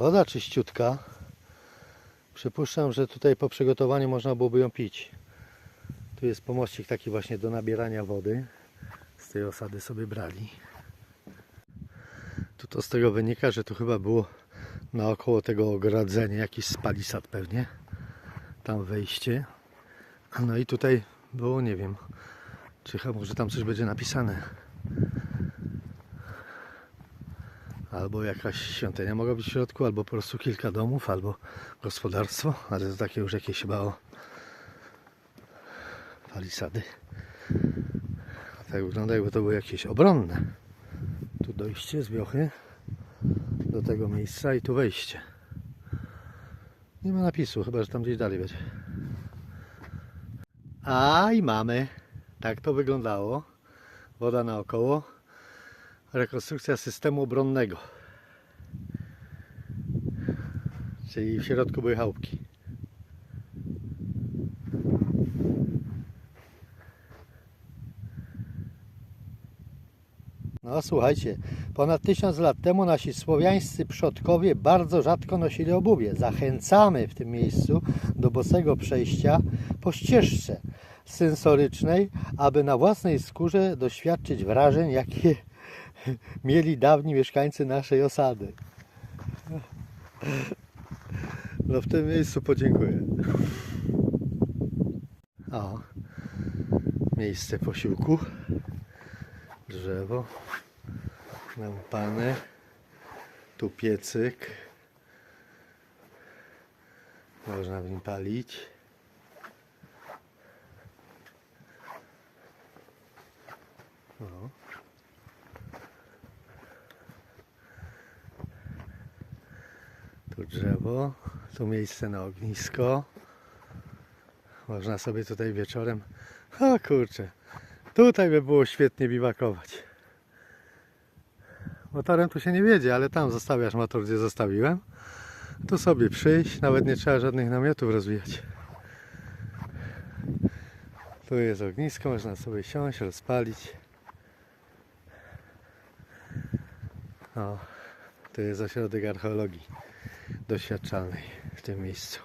Woda czyściutka. Przypuszczam, że tutaj po przygotowaniu można byłoby ją pić. Tu jest pomocnik taki właśnie do nabierania wody. Z tej osady sobie brali. Tu to z tego wynika, że tu chyba było naokoło tego ogrodzenie, jakiś spalisad pewnie. Tam wejście. No i tutaj było, nie wiem, czy chyba może tam coś będzie napisane. Albo jakaś świątynia mogła być w środku, albo po prostu kilka domów, albo gospodarstwo, ale to takie już jakieś chyba o palisady. Tak wygląda jakby to były jakieś obronne. Tu dojście z wiochy do tego miejsca i tu wejście. Nie ma napisu, chyba że tam gdzieś dalej będzie. A i mamy. Tak to wyglądało. Woda naokoło. Rekonstrukcja systemu obronnego. Czyli w środku były chałupki. No słuchajcie, ponad tysiąc lat temu nasi słowiańscy przodkowie bardzo rzadko nosili obuwie. Zachęcamy w tym miejscu do bosego przejścia po ścieżce sensorycznej, aby na własnej skórze doświadczyć wrażeń, jakie mieli dawni mieszkańcy naszej osady. No w tym miejscu podziękuję. O, miejsce posiłku. Drzewo. Lampany. Tu piecyk. Można w nim palić. O. Tu drzewo, tu miejsce na ognisko. Można sobie tutaj wieczorem. O kurczę, tutaj by było świetnie biwakować. Motorem tu się nie wiedzie, ale tam zostawiasz motor, gdzie zostawiłem. Tu sobie przyjść, nawet nie trzeba żadnych namiotów rozwijać. Tu jest ognisko, można sobie siąść, rozpalić. O, tu jest ośrodek archeologii doświadczalnej w tym miejscu.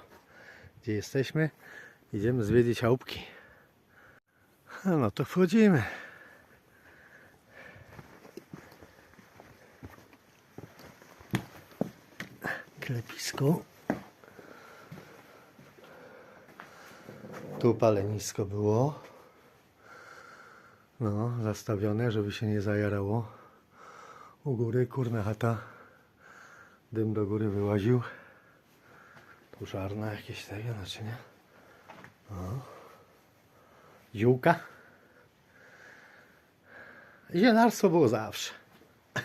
Gdzie jesteśmy? Idziemy zwiedzić chałupki. No to wchodzimy. Klepisko. Tu palenisko było. No, zastawione, żeby się nie zajarało. U góry kurna chata. Dym do góry wyłaził. Tu żarna jakieś tego naczynia. O. Ziółka. Zielarstwo było zawsze.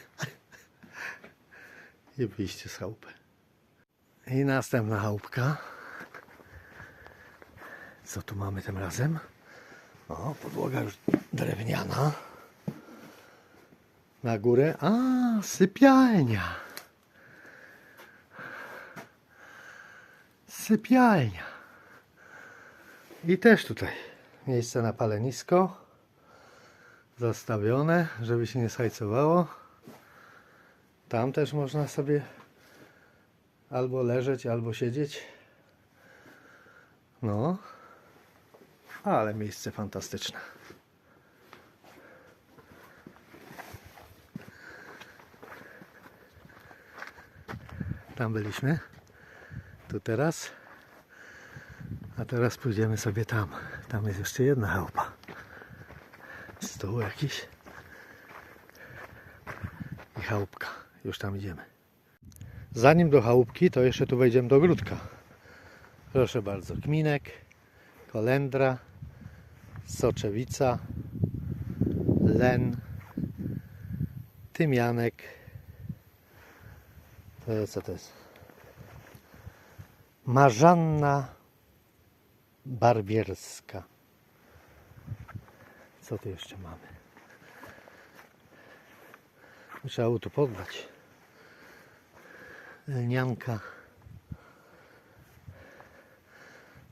I wyjście z chałupy. I następna chałupka. Co tu mamy tym razem? O, podłoga już drewniana. Na górę. A, sypialnia. Sypialnia. I też tutaj miejsce na palenisko. Zastawione, żeby się nie schajcowało. Tam też można sobie albo leżeć, albo siedzieć. No. Ale miejsce fantastyczne. Tam byliśmy. Tu teraz. Teraz pójdziemy sobie tam. Tam jest jeszcze jedna chałupa. Stół jakiś. I chałupka. Już tam idziemy. Zanim do chałupki, to jeszcze tu wejdziemy do ogródka. Proszę bardzo. Kminek, kolendra, soczewica, len, tymianek. To jest, co to jest? Marzanna Barbierska. Co tu jeszcze mamy? Trzeba tu podlać. Lnianka.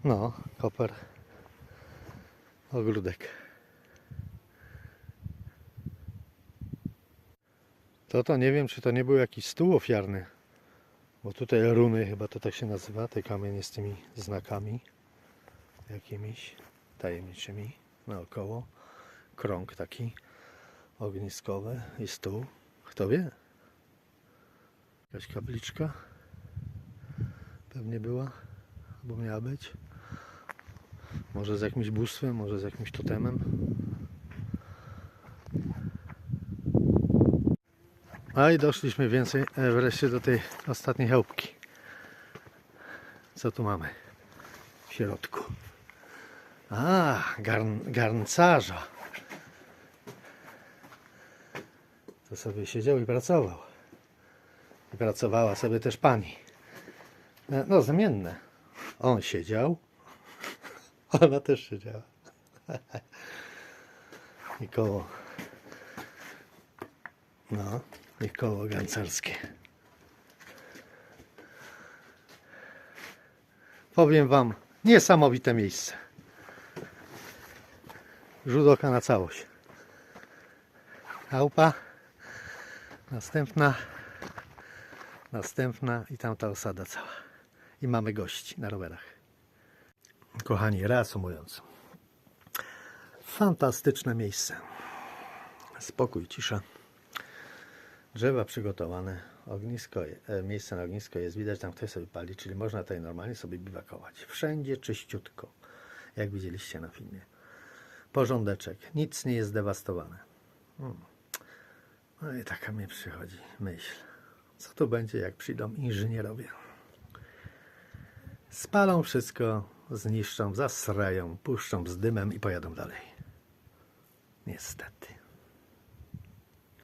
No, koper. Ogródek. To to nie wiem, czy to nie był jakiś stół ofiarny. Bo tutaj runy chyba to tak się nazywa, te kamienie z tymi znakami jakimiś tajemniczymi naokoło. Krąg taki ogniskowy i stół. Kto wie? Jakaś kapliczka pewnie była, albo miała być. Może z jakimś bóstwem, może z jakimś totemem. A i doszliśmy więcej, e, wreszcie do tej ostatniej chałupki. Co tu mamy w środku? A, garn, garncarza. To sobie siedział i pracował. I pracowała sobie też pani. E, No, zamienne. On siedział, ona też siedziała. I koło. No, i koło gancarskie. Powiem Wam, niesamowite miejsce. Rzut oka na całość. Chałupa. Następna. Następna i tamta osada cała. I mamy gości na rowerach. Kochani, reasumując. Fantastyczne miejsce. Spokój, cisza. Drzewa przygotowane, ognisko, e, miejsce na ognisko jest widać, tam ktoś sobie pali, czyli można tutaj normalnie sobie biwakować. Wszędzie czyściutko, jak widzieliście na filmie. Porządeczek, nic nie jest zdewastowane. Hmm. No i taka mnie przychodzi myśl, co tu będzie, jak przyjdą inżynierowie. Spalą wszystko, zniszczą, zasrają, puszczą z dymem i pojadą dalej. Niestety.